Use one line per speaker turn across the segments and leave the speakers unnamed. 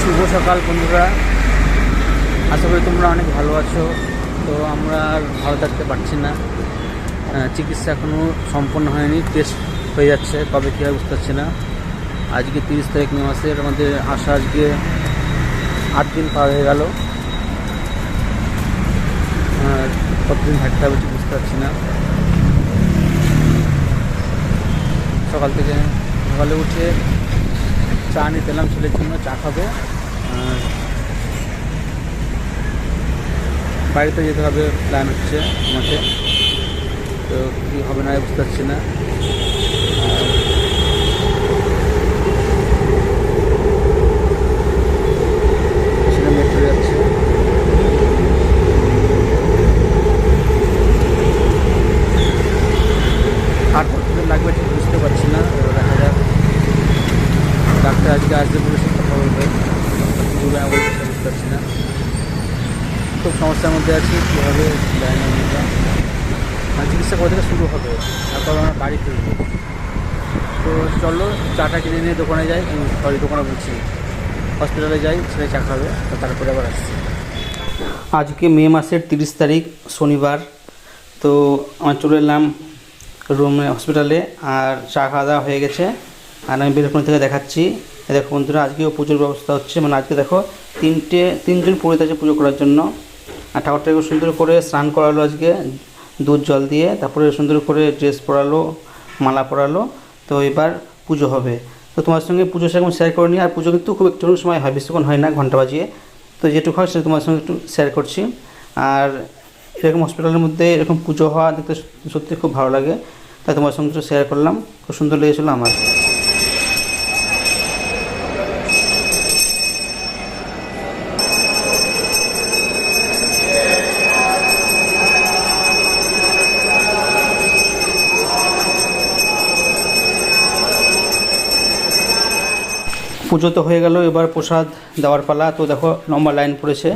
শুভ সকাল বন্ধুরা। আশা করি তোমরা অনেক ভালো আছো। তো আমরা আর ভালো থাকতে পারছি না। চিকিৎসা এখনও সম্পন্ন হয়নি। টেস্ট হয়ে যাচ্ছে। কবে কী হয় বুঝতে পারছি না। আজকে তিরিশ তারিখ মে মাসের আমাদের আসা আজকে আট দিন পার হয়ে গেল। কতদিন থাকতে হবে বুঝতে পারছি না। সকাল থেকে সকালে উঠে চা নিতে এলাম ছেলের জন্য চা খাব। বাড়িতে যেতে হবে প্ল্যান হচ্ছে আমাকে তো কী হবে না বুঝতে পারছি না আর সেটা মেট্রো যাচ্ছে আর কতদিন লাগবে ঠিক বুঝতে পারছি না তো দেখা যাক ডাক্তার আজকে আসবে বলেছে কথা বলবে বুঝবে না বলছে বুঝতে পারছি না খুব সমস্যার মধ্যে আছি, কীভাবে জানি না চিকিৎসা কবে থেকে শুরু হবে। তারপর আমরা বাড়ি ফিরবো। তো চলো, চাটা কিনে নিয়ে দোকানে যাই সরি, দোকানে বলছি। হসপিটালে যাই, ছেলে চা খাবে তারপরে আবার আসছি। আজকে মে মাসের তিরিশ তারিখ, শনিবার। তো আমার চলে এলাম রুমে হসপিটালে আর চা খাওয়া দাওয়া হয়ে গেছে। আর আমি বেলকনি থেকে দেখাচ্ছি। দেখো বন্ধুরা, আজকেও পুজোর ব্যবস্থা হচ্ছে। মানে আজকে দেখো, তিনটে, তিনজন পুরোহিত আছে পুজো করার জন্য। আর ঠাকুরটাকে সুন্দর করে স্নান করালো আজকে, দুধ জল দিয়ে, তারপরে সুন্দর করে ড্রেস পরালো, মালা পরালো, তো এবার পুজো হবে। তো তোমার সঙ্গে পুজো সেরকম শেয়ার করে নিই আর পুজো কিন্তু খুব একটু সময় হয়, বেশিক্ষণ হয় না, ঘণ্টা বাজিয়ে। তো যেটুকু হয় সেটা তোমার সঙ্গে একটু শেয়ার করছি। আর এরকম হসপিটালের মধ্যে এরকম পুজো হওয়া দেখতে সত্যি- খুব ভালো লাগে। তাই তোমার সঙ্গে শেয়ার করলাম, খুব সুন্দর লেগেছিলো আমার। পুজো তো হয়ে গেল, এবার প্রসাদ দেওয়ার পালা। তো দেখো লম্বা লাইন পড়েছে।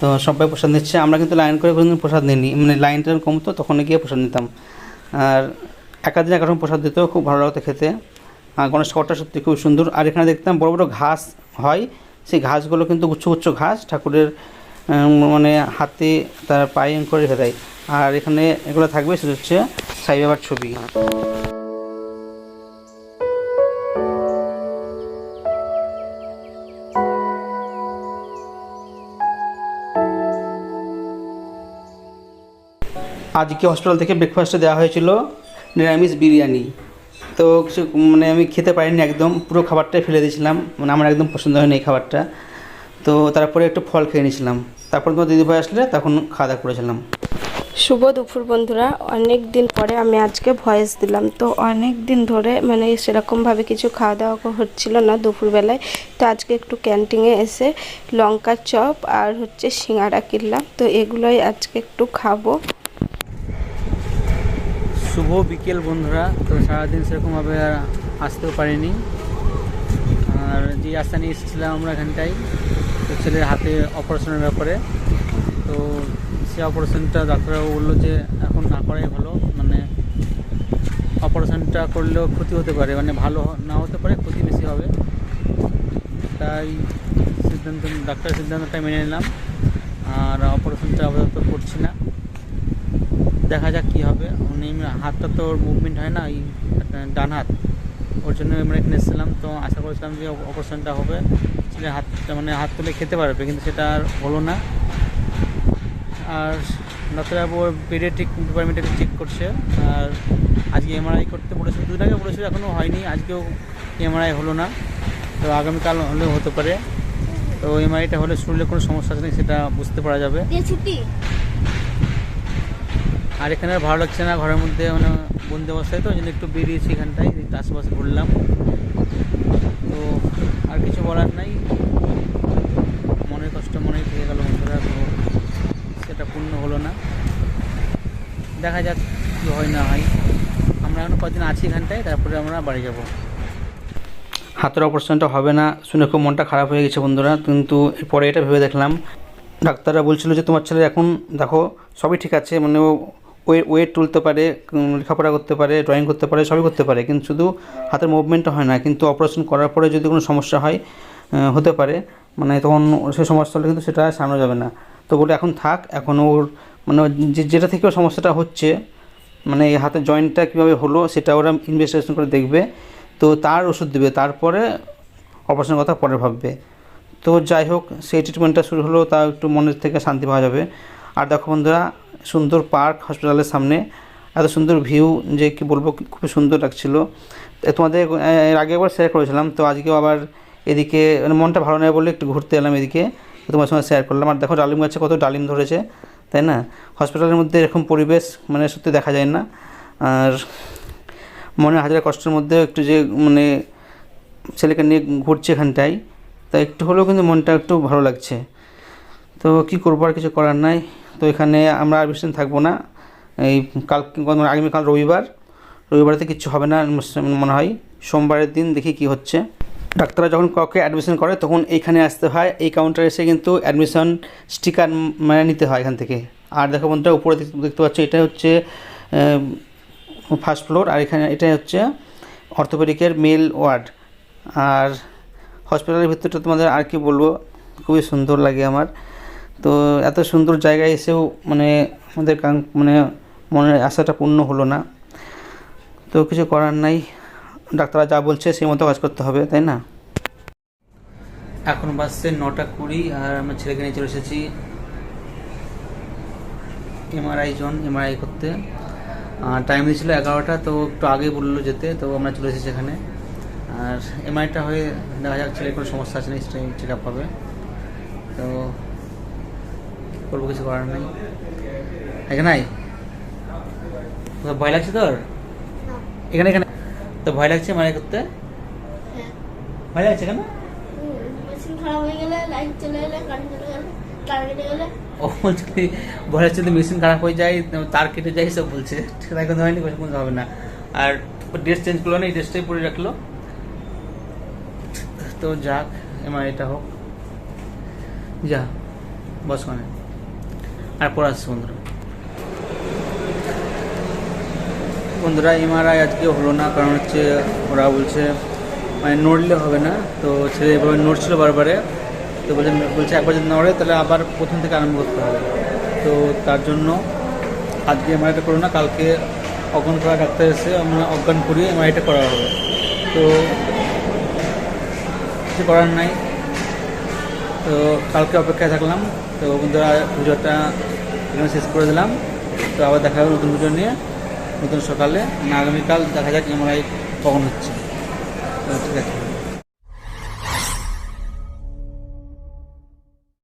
তো সবাই প্রসাদ নিচ্ছে। আমরা কিন্তু লাইন করে কোনোদিন প্রসাদ নিইনি। মানে লাইনটা কমতো তখন গিয়ে প্রসাদ নিতাম। আর একাদিন এক রকম প্রসাদ দিত খুব ভালো লাগতো খেতে। আর গণেশ ঠাকুরটা সত্যি খুব সুন্দর। আর এখানে দেখতাম বড় বড় ঘাস হয়। সেই ঘাসগুলো কিন্তু উচ্চ উচ্চ ঘাস ঠাকুরের মানে হাতে তার পায়ে করে রেখে দেয় আর এখানে এগুলো থাকবে, সেটা হচ্ছে সাই বাবার ছবি। আজকে হসপিটাল থেকে ব্রেকফাস্টে দেওয়া হয়েছিল নিরামিষ বিরিয়ানি। তো কিছু মানে আমি খেতে পারিনি একদম, পুরো খাবারটাই ফেলে দিয়েছিলাম। মানে আমার একদম পছন্দ হয়নি এই খাবারটা। তো তারপরে একটু ফল খেয়ে নিয়েছিলাম। তারপর তোমার দিদিভাই আসলে তখন খাওয়া দাওয়া করেছিলাম।
শুভ দুপুর বন্ধুরা। অনেক দিন পরে আমি আজকে ভয়েস দিলাম। তো অনেক দিন ধরে মানে সেরকমভাবে কিছু খাওয়া দাওয়া হচ্ছিল না দুপুরবেলায়। তো আজকে একটু ক্যান্টিনে এসে লঙ্কা চপ আর হচ্ছে সিঙ্গারা কিনলাম। তো এগুলোই আজকে একটু খাব।
শুভ বিকেল, বন্ধুরা। তো সারাদিন সেরকমভাবে আর আসতেও পারিনি। আর যে আশা নিয়ে এসেছিলাম আমরা এখানটায়, তো ছেলের হাতে অপারেশনের ব্যাপারে। তো সে অপারেশনটা ডাক্তারবাবু বলল যে, এখন না করাই ভালো। মানে অপারেশনটা করলেও ক্ষতি হতে পারে। মানে ভালো না হতে পারে, ক্ষতি বেশি হবে। তাই সিদ্ধান্ত, ডাক্তারের সিদ্ধান্তটা মেনে নিলাম। আর অপারেশনটা আপাতত করছি না। দেখা যাক কী হবে। মানে এমনি হাতটা তো ওর মুভমেন্ট হয় না, এই ডান হাত। ওর জন্য আমরা এসেছিলাম, তো আশা করেছিলাম যে অপারেশনটা হবে। ছেলে হাতটা মানে হাত তুলে খেতে পারবে, কিন্তু সেটা আর হলো না। আর ডাক্তারবাবু ওর পেডিয়াট্রিক ডিপার্টমেন্টে চেক করছে। আর আজকে এমআরআই করতে বলেছিল, দুদিন আগে বলেছিল, এখনও হয়নি। আজকেও এমআরআই হলো না। তো আগামীকাল হলেও হতে পারে। তো এমআরআইটা হলে শরীরে কোনো সমস্যা আছে সেটা বুঝতে পারা যাবে। আর এখানে ভালো লাগছে না, ঘরের মধ্যে মানে বন্দি অবস্থায় তো জন্য একটু বেরিয়েছি এখানটায় একটু আশেপাশে ঘুরলাম তো আর কিছু বলার নাই। মনের কষ্ট মনেই থেকে গেল বন্ধুরা, তো সেটা পূর্ণ হলো না। দেখা যাক কী হয় না হয়। আমরা এখন কদিন আছি এখানটায়, তারপরে আমরা বাড়ি যাব। হাতের অপারেশনটা হবে না, শুনে খুব মনটা খারাপ হয়ে গেছে বন্ধুরা, কিন্তু পরে এটা ভেবে দেখলাম। ডাক্তাররা বলছিল যে, তোমার ছেলে এখন, দেখো, সবই ঠিক আছে। মানে ও ওয়েট তুলতে পারে লেখাপড়া করতে পারে ড্রয়িং করতে পারে, সবই করতে পারে। কিন্তু শুধু হাতের মুভমেন্টটা হয় না। কিন্তু অপারেশন করার পরে যদি কোনো সমস্যা হয় হতে পারে মানে তখন সে সমস্যা হলে কিন্তু সেটা সারানো যাবে না। তো বলে এখন থাক, এখন ওর মানে যেটা থেকে সমস্যাটা হচ্ছে মানে এই হাতের জয়েন্টটা কীভাবে হলো, সেটা ওরা ইনভেস্টিগেশন করে দেখবে। তো তার ওষুধ দেবে, তারপরে অপারেশনের কথা পরে ভাববে। তো যাই হোক, সেই ট্রিটমেন্টটা শুরু হলো তা একটু মনের থেকে শান্তি পাওয়া যাবে। আর দেখো বন্ধুরা, সুন্দর পার্ক হসপিটালের সামনে। এত সুন্দর ভিউ যে কি বলব খুবই সুন্দর লাগছিল। তোমাদের এর আগে একবার শেয়ার করেছিলাম, তো আজকেও আবার এদিকে মানে মনটা ভালো নেই বলে একটু ঘুরতে এলাম এদিকে। তোমার সঙ্গে শেয়ার করলাম। আর দেখো ডালিম গাছে কত ডালিম ধরেছে, তাই না? হসপিটালের মধ্যে এরকম পরিবেশ মানে সত্যি দেখা যায় না। আর মনে হাজার কষ্টের মধ্যেও একটু যে মানে ছেলেকে নিয়ে ঘুরছে এখানটায়, তা একটু হলেও কিন্তু মনটা একটু ভালো লাগছে। তো কি করব, আর কিছু করার নাই। তো এখানে আমরা আর বেশি দিন থাকব না। এই কাল আগামীকাল রবিবার। রবিবারেতে কিচ্ছু হবে না মনে হয়। সোমবারের দিন দেখি কি হচ্ছে। ডাক্তাররা যখন কাউকে অ্যাডমিশন করে, তখন এইখানে আসতে হয়। এই কাউন্টারে এসে কিন্তু অ্যাডমিশন স্টিকার মানে নিতে হয় এখান থেকে। আর দেখো বন্ধুরা, উপরে দেখতে- দেখতে পাচ্ছ এটা হচ্ছে ফার্স্ট ফ্লোর আর এখানে এটা হচ্ছে অর্থোপেডিকের মেল ওয়ার্ড আর হসপিটালের ভিতরটা তোমাদের আর কি বলব? খুবই সুন্দর লাগে আমার। তো এত সুন্দর জায়গায় এসেও মানে আমাদের মানে মনের আশাটা পূর্ণ হলো না। তো কিছু করার নাই। ডাক্তাররা যা বলছে সেই মতো কাজ করতে হবে, তাই না? এখন বাজছে নটা কুড়ি আর আমার ছেলেকে নিয়ে চলে এসেছি এমআরআই জন এমআরআই করতে। টাইম দিয়েছিল এগারোটা, তো একটু আগে বলল যেতে, তো আমরা চলে এসেছি এখানে। আর এমআইটা হয়ে দেখা যাক ছেলের কোনো সমস্যা আছে না চেক আপ হবে। তো করব কিছু করার নেই। এখানে ভয় লাগছে তোর? এখানে এখানে। তো ভয় লাগছে এমআরআই করতে?
হ্যাঁ।
ভয় লাগছে কেন? ও বলছে কি, ভয় লাগছে যদি মেশিন খারাপ হয়ে যায় তার কেটে যায় সব বলছে। সেটা এখন হয়নি কোনো হবে না। আর ড্রেস চেঞ্জ করল না এই ড্রেসটাই পরে রাখল। তো যাক এমআর এটা হোক। যা বস মানে আর পরে আসছে বন্ধুরা। বন্ধুরা এমআরআই আজকে হলো না, কারণ হচ্ছে ওরা বলছে মানে নড়লে হবে না, তো ছেলে এভাবে নড়ছিল বারবারে, তো বলছে বলছে একবার যদি নড়ে, তাহলে আবার প্রথম থেকে আরম্ভ করতে হবে। তো তার জন্য আজকে এমআরআইটা করো না, কালকে অজ্ঞান করা ডাক্তার এসে আমরা অজ্ঞান করিয়ে এমআরআইটা করা হবে। তো কিছু করার নাই। তো কালকে অপেক্ষায় থাকলাম। তো বন্ধুরা পুজোটা এখানে শেষ করে দিলাম। তো আবার দেখা হবে নতুন পুজো নিয়ে, নতুন সকালে। আগামীকাল দেখা যাক এমআই কখন হচ্ছে। ঠিক আছে।